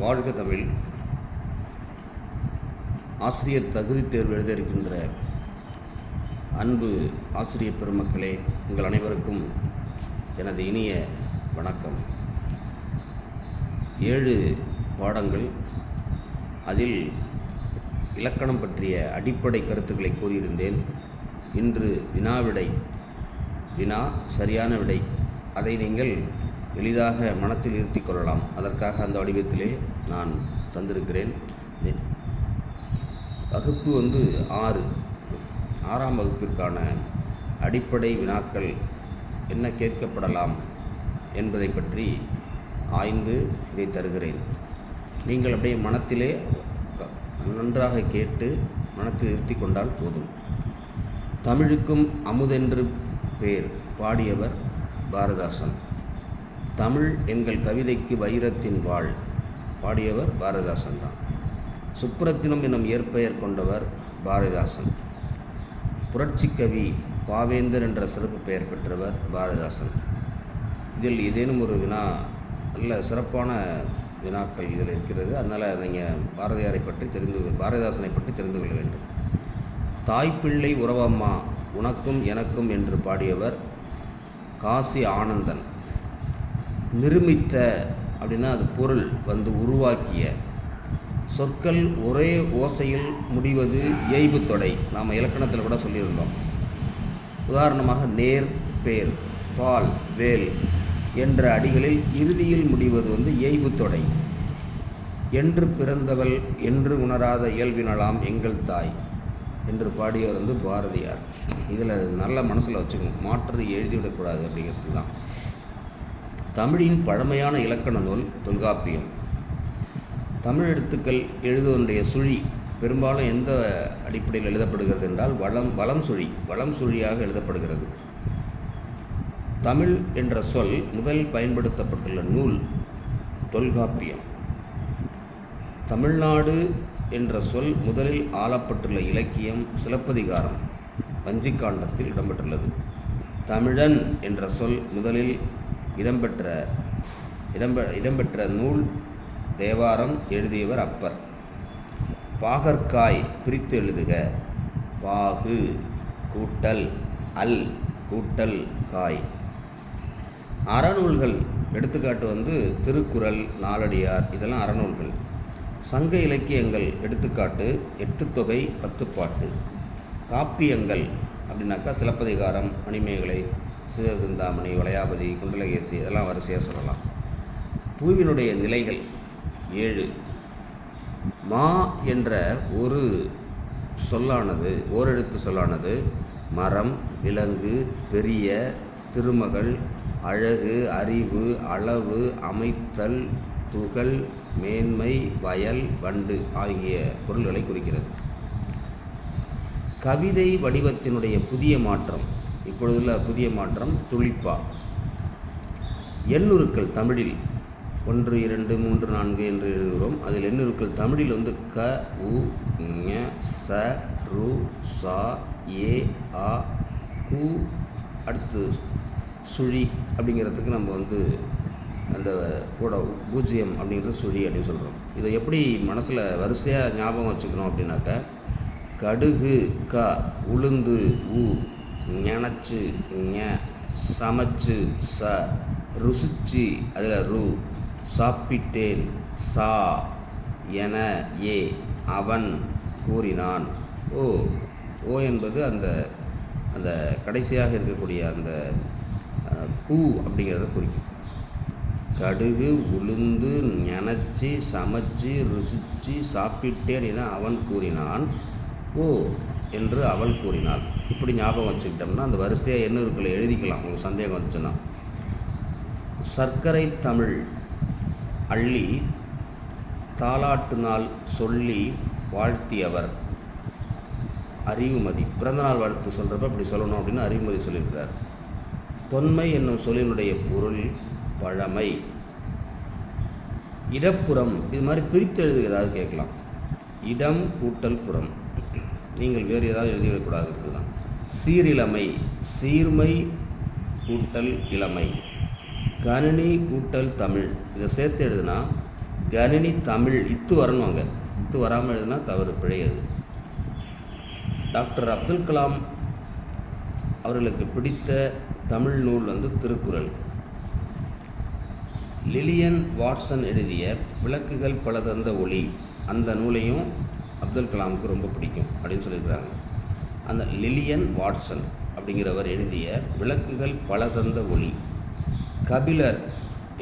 வாழ்க தமிழ். ஆசிரியர் தகுதி தேர்வு எழுத இருக்கின்ற அன்பு ஆசிரியர் பெருமக்களே உங்கள் அனைவருக்கும் எனது இனிய வணக்கம். ஏழு பாடங்கள் அதில் இலக்கணம் பற்றிய அடிப்படை கருத்துக்களை கூறியிருந்தேன். இன்று வினாவிடை வினா சரியான விடை. அதை நீங்கள் எளிதாக மனத்தில் இருத்திக் கொள்ளலாம். அதற்காக அந்த வடிவத்திலே நான் தந்திருக்கிறேன். வகுப்பு வந்து ஆறு. ஆறாம் வகுப்பிற்கான அடிப்படை வினாக்கள் என்ன கேட்கப்படலாம் என்பதை பற்றி ஆய்ந்து இதை தருகிறேன். நீங்கள் அப்படியே மனத்திலே நன்றாக கேட்டு மனத்தில் இருத்தி கொண்டால் போதும். தமிழுக்கும் அமுதென்று பேர் பாடியவர் பாரதாசன். தமிழ் எங்கள் கவிதைக்கு வைரத்தின் வாழ். பாடியவர் பாரதிதாசன் தான் சுப்ரத்தினம் எனும் இயற்பெயர் கொண்டவர் பாரதிதாசன். புரட்சிக்கவி பாவேந்தர் என்ற சிறப்பு பெயர் பெற்றவர் பாரதிதாசன். இதில் ஏதேனும் ஒரு வினா நல்ல சிறப்பான வினாக்கள் இதில் இருக்கிறது. அதனால் நீங்கள் பாரதியாரை பற்றி தெரிந்து பாரதிதாசனை பற்றி தெரிந்து கொள்ள வேண்டும். தாய்ப்பிள்ளை உறவம்மா உனக்கும் எனக்கும் என்று பாடியவர் காசி ஆனந்தன். நிருமித்த அப்படின்னா அது பொருள் வந்து உருவாக்கிய. சொற்கள் ஒரே ஓசையில் முடிவது இயைபு தொடை. நாம் இலக்கணத்தில் கூட சொல்லியிருந்தோம். உதாரணமாக நேர் பேர் பால் வேல் என்ற அடிகளில் இறுதியில் முடிவது வந்து இயைபு தொடை. என்று பிறந்தவள் என்று உணராத இயல்பினலாம் எங்கள் தாய் என்று பாடியவர் வந்து பாரதியார். இதில் நல்ல மனசில் வச்சுக்கணும். மாற்று எழுதிவிடக்கூடாது அப்படிங்கிறது தான். தமிழின் பழமையான இலக்கண நூல் தொல்காப்பியம். தமிழ் எழுத்துக்கள் எழுதுவனுடைய சுழி பெரும்பாலும் எந்த அடிப்படையில் எழுதப்படுகிறது என்றால் வளம் வளம் சுழி வளம் சுழியாக எழுதப்படுகிறது. தமிழ் என்ற சொல் முதல் பயன்படுத்தப்பட்டுள்ள நூல் தொல்காப்பியம். தமிழ்நாடு என்ற சொல் முதலில் ஆளப்பட்டுள்ள இலக்கியம் சிலப்பதிகாரம் வஞ்சிக்காண்டத்தில் இடம்பெற்றுள்ளது. தமிழன் என்ற சொல் முதலில் இடம்பெற்ற இடம்பெ இடம்பெற்ற நூல் தேவாரம் எழுதியவர் அப்பர். பாகற்காய் பிரித்து எழுதுக. பாகு கூட்டல் அல் கூட்டல் காய். அறநூல்கள். எடுத்துக்காட்டு வந்து திருக்குறள் நாலடியார் இதெல்லாம் அறநூல்கள். சங்க இலக்கியங்கள். எடுத்துக்காட்டு எட்டுத்தொகை பத்துப்பாட்டு காப்பியங்கள் அப்படின்னாக்கா சிலப்பதிகாரம் மணிமேகலை சிவசிந்தாமணி வளையாபதி குண்டலகேசி இதெல்லாம் வரிசையாக சொல்லலாம். பூவினுடைய நிலைகள் ஏழு. மா என்ற ஒரு சொல்லானது ஓரெழுத்து சொல்லானது மரம் விலங்கு பெரிய திருமகள் அழகு அறிவு அளவு அமைத்தல் துகள் மேன்மை வயல் வண்டு ஆகிய பொருள்களை குறிக்கிறது. கவிதை வடிவத்தினுடைய புதிய மாற்றம். இப்பொழுதுள்ள புதிய மாற்றம் துளிப்பா. எண்ணுருக்கள் தமிழில் ஒன்று இரண்டு மூன்று நான்கு என்று எழுதுகிறோம். அதில் எண்ணுருக்கள் தமிழில் வந்து க உ ஞ ச ரு சா ஏ ஆ கு அடுத்து சுழி அப்படிங்கிறதுக்கு நம்ம வந்து அந்த கூட பூஜ்ஜியம் அப்படிங்கிறது சுழி அப்படின்னு சொல்கிறோம் இதை எப்படி மனசில் வரிசையாக ஞாபகம் வச்சுக்கணும் அப்படின்னாக்க கடுகு க உளுந்து உ ஞனச்சு ஞ சமைச்சு ச ருசிச்சு அதில் ரு சாப்பிட்டேன் சா என ஏ அவன் கூறினான். ஓ ஓ என்பது அந்த அந்த கடைசியாக இருக்கக்கூடிய அந்த கூ அப்படிங்கிறத குறிக்கும். கடுகு உளுந்து நினச்சி சமைச்சு ருசிச்சு சாப்பிட்டேன் என அவன் கூறினான். ஓ என்று அவள் கூறினாள். இப்படி ஞாபகம் வச்சுக்கிட்டோம்னா அந்த வரிசையாக என்ன இருக்குல்ல எழுதிக்கலாம். உங்களுக்கு சந்தேகம் வந்துச்சுன்னா. சர்க்கரை தமிழ் அள்ளி தாலாட்டு நாள் சொல்லி வாழ்த்தியவர் அறிவுமதி. பிறந்தநாள் வாழ்த்து சொல்கிறப்ப அப்படி சொல்லணும் அப்படின்னு அறிவுமதி சொல்லியிருக்கிறார். தொன்மை என்னும் சொல்லினுடைய பொருள் பழமை. இடப்புறம் இது மாதிரி பிரித்து எழுதுக ஏதாவது கேட்கலாம். இடம் கூட்டல் புறம். நீங்கள் வேறு ஏதாவது எழுதிவிடக்கூடாது தான். சீரிழமை சீர்மை கூட்டல் இளமை. கணினி கூட்டல் தமிழ். இதை சேர்த்து எழுதுனா கணினி தமிழ் இத்து வரணும் அங்கே. இத்து வராமல் எழுதுனா தவறு பிழையது டாக்டர் அப்துல் கலாம் அவர்களுக்கு பிடித்த தமிழ் நூல் வந்து திருக்குறள். லிலியன் வாட்சன் எழுதிய விளக்குகள் பல தந்த ஒளி. அந்த நூலையும் அப்துல் கலாமுக்கு ரொம்ப பிடிக்கும் அப்படின்னு சொல்லியிருக்கிறாங்க. அந்த லிலியன் வாட்சன் அப்படிங்கிறவர் எழுதிய விளக்குகள் பல தந்த ஒளி. கபிலர்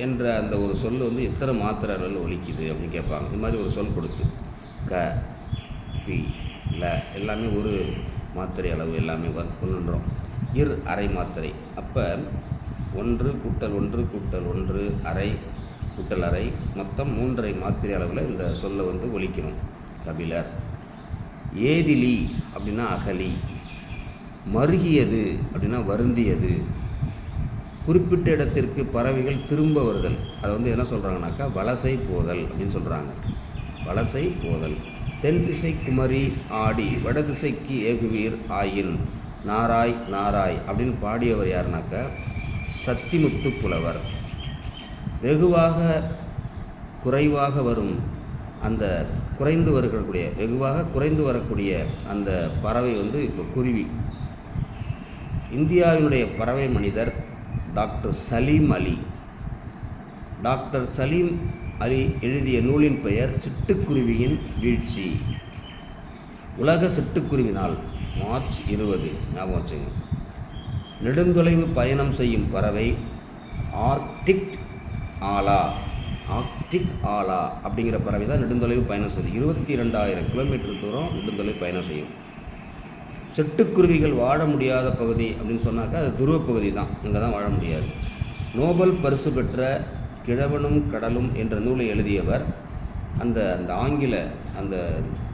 என்ற அந்த ஒரு சொல் வந்து எத்தனை மாத்திரர்கள் ஒலிக்குது அப்படின்னு கேட்பாங்க. இது மாதிரி ஒரு சொல் கொடுத்து க பி ல எல்லாமே ஒரு மாத்திரை அளவு எல்லாமே ஒன்றுன்றோம் இர் அரை மாத்திரை. அப்போ ஒன்று கூட்டல் ஒன்று கூட்டல் ஒன்று அரை கூட்டல் அரை மொத்தம் மூன்றரை மாத்திரை அளவில் இந்த சொல்லை வந்து ஒலிக்கணும். கபிலர். ஏதிலி அப்படின்னா அகலி. மருகியது அப்படின்னா வருந்தியது. குறிப்பிட்ட இடத்திற்கு பறவைகள் திரும்ப வருதல். அதை வந்து என்ன சொல்கிறாங்கனாக்கா வலசை போதல் அப்படின்னு சொல்கிறாங்க வலசை போதல். தென் திசை குமரி ஆடி வடதிசைக்கு ஏகுவீர் ஆயின் நாராய் நாராய் அப்படின்னு பாடியவர் யாருனாக்கா சத்திமுத்து புலவர். வெகுவாக குறைவாக வரும் அந்த குறைந்து வரக்கூடிய வெகுவாக குறைந்து வரக்கூடிய அந்த பறவை வந்து இப்போ குருவி. இந்தியாவினுடைய பறவை மனிதர் டாக்டர் சலீம் அலி. டாக்டர் சலீம் அலி எழுதிய நூலின் பெயர் சிட்டுக்குருவியின் வீழ்ச்சி. உலக சிட்டுக்குருவி நாள் மார்ச் இருபது ஞாபகம் வச்சுங்க. நெடுந்தொலைவு பயணம் செய்யும் பறவை ஆர்க்டிக் ஆலா. ஆர்க்டிக் ஆலா அப்படிங்கிற பறவை தான் நெடுந்தொலைவு பயணம் செய்யும். இருபத்தி ரெண்டாயிரம் கிலோமீட்டர் தூரம் நெடுந்தொலைவு பயணம் செய்யும். செட்டுக்குருவிகள் வாழ முடியாத பகுதி அப்படின்னு சொன்னாக்கா அது துருவ பகுதி தான் அங்கே தான் வாழ முடியாது. நோபல் பரிசு பெற்ற கிழவனும் கடலும் என்ற நூலை எழுதியவர் அந்த அந்த ஆங்கில அந்த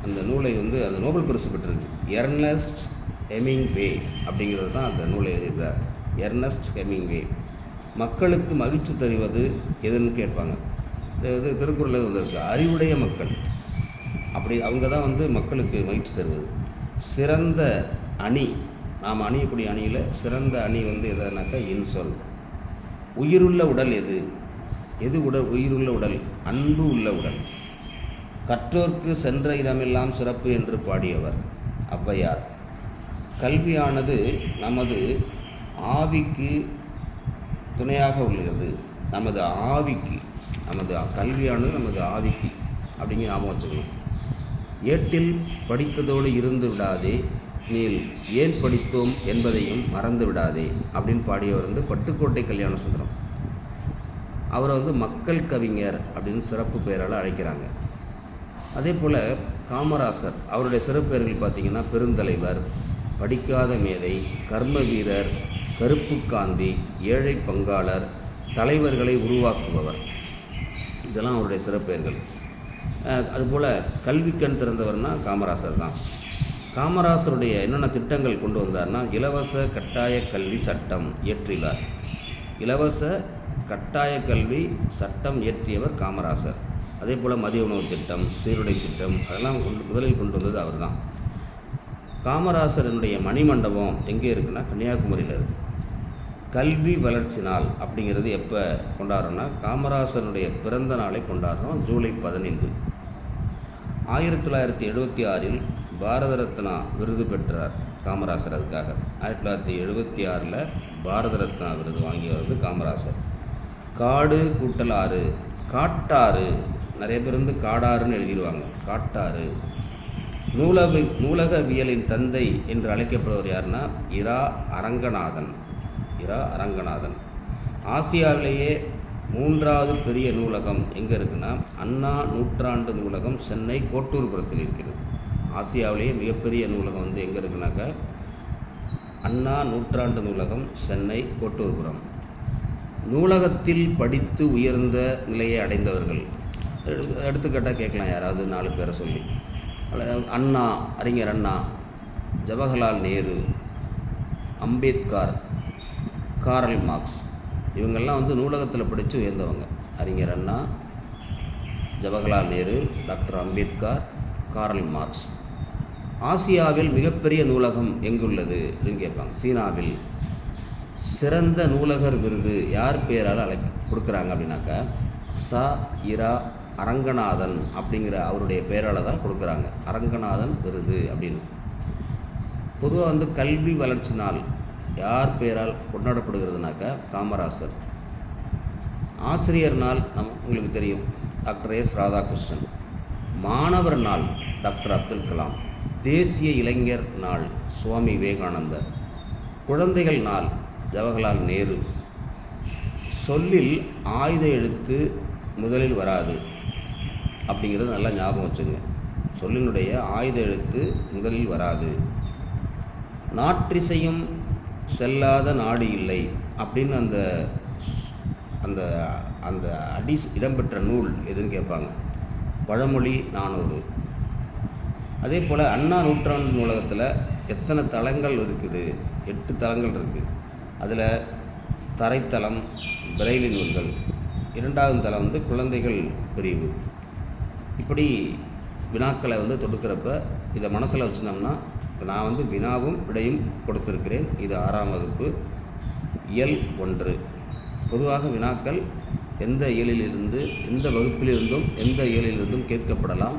அந்த நூலை வந்து அந்த நோபல் பரிசு பெற்றிருக்கு. எர்னஸ்ட் ஹெமிங்வே அப்படிங்கிறது தான் அந்த நூலை எழுதியிருக்கிறார். Ernest Hemingway. மக்களுக்கு மகிழ்ச்சி தருவது எதுன்னு கேட்பாங்க. இது திருக்குறள் திருக்குறளில் வந்திருக்கு அறிவுடைய மக்கள். அப்படி அவங்க தான் வந்து மக்களுக்கு மகிழ்ச்சி தருவது. சிறந்த அணி நாம் அணியக்கூடிய அணியில் சிறந்த அணி வந்து எதுனாக்கா இன்சொல். உயிருள்ள உடல் எது? எது உடல் உயிருள்ள உடல்? அன்பு உள்ள உடல். கற்றோர்க்கு சென்ற இடமெல்லாம் சிறப்பு என்று பாடியவர் ஔவையார். கல்வியானது நமது ஆவிக்கு துணையாக உள்ளது. நமது ஆவிக்கு நமது கல்வியானது நமது ஆவிக்கு அப்படிங்கிற ஞாபகம் வச்சுக்கணும். ஏட்டில் படித்ததோடு இருந்து விடாதே நீல் ஏன் படித்தோம் என்பதையும் மறந்து விடாதே அப்படின்னு பாடியவர் வந்து பட்டுக்கோட்டை கல்யாண சுந்தரம். அவரை வந்து மக்கள் கவிஞர் அப்படின்னு சிறப்பு பெயரால் அழைக்கிறாங்க. அதே போல் காமராசர் அவருடைய சிறப்பெயர்கள் பார்த்திங்கன்னா பெருந்தலைவர் படிக்காத மேதை கர்ம வீரர் கருப்பு காந்தி ஏழை பங்காளர் தலைவர்களை உருவாக்குபவர். இதெல்லாம் அவருடைய சிறப்பெயர்கள். அதுபோல் கல்வி கண் திறந்தவர்னா காமராசர் தான். காமராசருடைய என்னென்ன திட்டங்கள் கொண்டு வந்தார்னா இலவச கட்டாய கல்வி சட்டம் இயற்றினார். இலவச கட்டாய கல்வி சட்டம் இயற்றியவர் காமராசர். அதே போல் மதிய உணவு திட்டம் சீருடை திட்டம் அதெல்லாம் கொண்டு முதலில் கொண்டு வந்தது அவர்தான். காமராசரனுடைய மணிமண்டபம் எங்கே இருக்குன்னா கன்னியாகுமரியில் இருக்குது கல்வி வளர்ச்சி நாள் அப்படிங்கிறது எப்போ கொண்டாடுறோன்னா காமராசனுடைய பிறந்த நாளை கொண்டாடுறோம் ஜூலை பதினைந்து. ஆயிரத்தி தொள்ளாயிரத்தி எழுபத்தி ஆறில் பாரத ரத்னா விருது பெற்றார் காமராசர் அதுக்காக. ஆயிரத்தி தொள்ளாயிரத்தி எழுபத்தி ஆறில் பாரத ரத்னா விருது வாங்கியவர் வந்து காமராசர். காடு கூட்டலாறு காட்டாறு. நிறைய பேர் வந்து காடாறுன்னு எழுதிடுவாங்க. காட்டாறு. நூலக நூலகவியலின் தந்தை என்று அழைக்கப்படுவர் யாருன்னா இரா அரங்கநாதன். இருக்கிறார் அரங்கநாதன். ஆசியாவிலேயே மூன்றாவது பெரிய நூலகம் எங்கே இருக்குன்னா அண்ணா நூற்றாண்டு நூலகம் சென்னை கோட்டூர்புரத்தில் இருக்கிறது. ஆசியாவிலேயே மிகப்பெரிய நூலகம் வந்து எங்கே இருக்குனாக்கா அண்ணா நூற்றாண்டு நூலகம் சென்னை கோட்டூர்புரம். நூலகத்தில் படித்து உயர்ந்த நிலையை அடைந்தவர்கள். எடுத்துக்கிட்டால் கேட்கலாம் யாராவது நாலு பேரை சொல்லி. அண்ணா அறிஞர் அண்ணா ஜவஹர்லால் நேரு அம்பேத்கர் காரல் மார்க்ஸ். இவங்கெல்லாம் வந்து நூலகத்தில் படித்து உயர்ந்தவங்க. அறிஞர் Anna Jawaharlal Nehru doctor Ambedkar Karl Marx. ஆசியாவில் மிகப்பெரிய நூலகம் எங்குள்ளது அப்படின்னு கேட்பாங்க. சீனாவில் சிறந்த நூலகர் விருது யார் பெயரால் அழை கொடுக்குறாங்க அப்படின்னாக்கா ச. இரா. அரங்கநாதன் அப்படிங்கிற அவருடைய பெயரால் தான் கொடுக்குறாங்க. அரங்கநாதன் விருது அப்படின்னு. பொதுவாக வந்து கல்வி வளர்ச்சி நாள் யார் பெயரால் கொண்டாடப்படுகிறதுனாக்கா காமராசர். ஆசிரியர் நாள் நம் உங்களுக்கு தெரியும். Doctor S. ராதாகிருஷ்ணன். மாணவர் நாள் டாக்டர் அப்துல் கலாம். தேசிய இளைஞர் நாள் சுவாமி விவேகானந்தர். குழந்தைகள் நாள் ஜவஹர்லால் நேரு. சொல்லில் ஆயுத எழுத்து முதலில் வராது. அப்படிங்கிறது நல்லா ஞாபகம் வச்சுங்க. சொல்லினுடைய ஆயுத எழுத்து முதலில் வராது. நாற்றிசையும் செல்லாத நாடு இல்லை அப்படின்னு அந்த அந்த அந்த அடி இடம்பெற்ற நூல் எதுன்னு கேட்பாங்க. பழமொழி நானூறு. அதே போல் அண்ணா நூற்றாண்டு நூலகத்தில் எத்தனை தளங்கள் இருக்குது? எட்டு தளங்கள் இருக்குது அதில் தரைத்தளம் பிரெய்லி நூல்கள். இரண்டாவது தளம் வந்து குழந்தைகள் பிரிவு. இப்படி வினாக்களை வந்து தொடுக்கிறப்ப இதை மனசில் வச்சுருந்தோம்னா நான் வந்து வினாவும் விடையும் கொடுத்துருக்கிறேன். இது ஆறாம் வகுப்பு. இயல் ஒன்று. பொதுவாக வினாக்கள் எந்த இயலிலிருந்து எந்த வகுப்பிலிருந்தும் எந்த இயலிலிருந்தும் கேட்கப்படலாம்.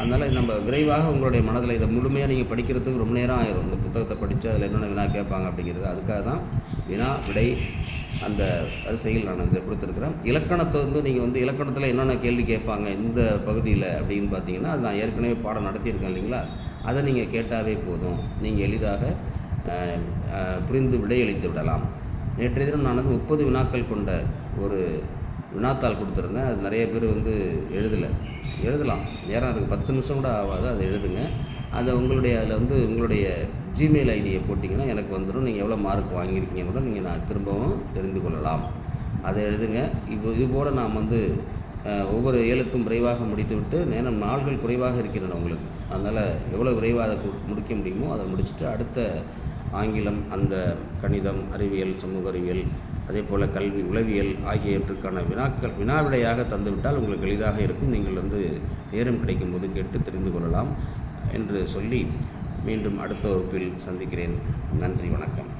அதனால் நம்ம விரைவாக உங்களுடைய மனதில் இதை முழுமையாக நீங்கள் படிக்கிறதுக்கு ரொம்ப நேரம் ஆயிரும். இந்த புத்தகத்தை படித்து அதில் என்னென்ன வினா கேட்பாங்க அப்படிங்கிறது. அதுக்காக தான் வினா விடை அந்த வரிசையில் நான் இதை கொடுத்துருக்குறேன். இலக்கணத்தை வந்து நீங்கள் வந்து இலக்கணத்தில் என்னென்ன கேள்வி கேட்பாங்க இந்த பகுதியில் அப்படின்னு பார்த்தீங்கன்னா அது நான் ஏற்கனவே பாடம் நடத்தியிருக்கேன் இல்லைங்களா? அதை நீங்கள் கேட்டாவே போதும். நீங்கள் எளிதாக புரிந்து விடையளித்து விடலாம். நேற்றைய தினம் நான் வந்து முப்பது வினாக்கள் கொண்ட ஒரு வினாத்தாள் கொடுத்துருந்தேன். அது நிறைய பேர் வந்து எழுதலை. எழுதலாம். நேரம் அதுக்கு பத்து நிமிஷம் கூட ஆகாது. அதை எழுதுங்க. அதை உங்களுடைய அதில் வந்து உங்களுடைய ஜிமெயில் ஐடியை போட்டிங்கன்னா எனக்கு வந்துடும். நீங்கள் எவ்வளோ மார்க் வாங்கியிருக்கீங்க கூட நீங்கள் நான் திரும்பவும் தெரிந்து கொள்ளலாம். அதை எழுதுங்க. இப்போ இது போல் நாம் வந்து ஒவ்வொரு இயலுக்கும் விரைவாக முடித்துவிட்டு நேரம் நாள்கள் குறைவாக இருக்கின்றன உங்களுக்கு. அதனால் எவ்வளோ விரைவாக அதை முடிக்க முடியுமோ அதை முடிச்சுட்டு அடுத்த ஆங்கிலம் அந்த கணிதம் அறிவியல் சமூக அறிவியல் அதே போல் கல்வி உளவியல் ஆகியவற்றுக்கான வினாக்கள் வினாவிடையாக தந்துவிட்டால் உங்களுக்கு எளிதாக இருக்கும். நீங்கள் வந்து நேரம் கிடைக்கும் போது கேட்டு தெரிந்து கொள்ளலாம் என்று சொல்லி மீண்டும் அடுத்த வகுப்பில் சந்திக்கிறேன். நன்றி வணக்கம்.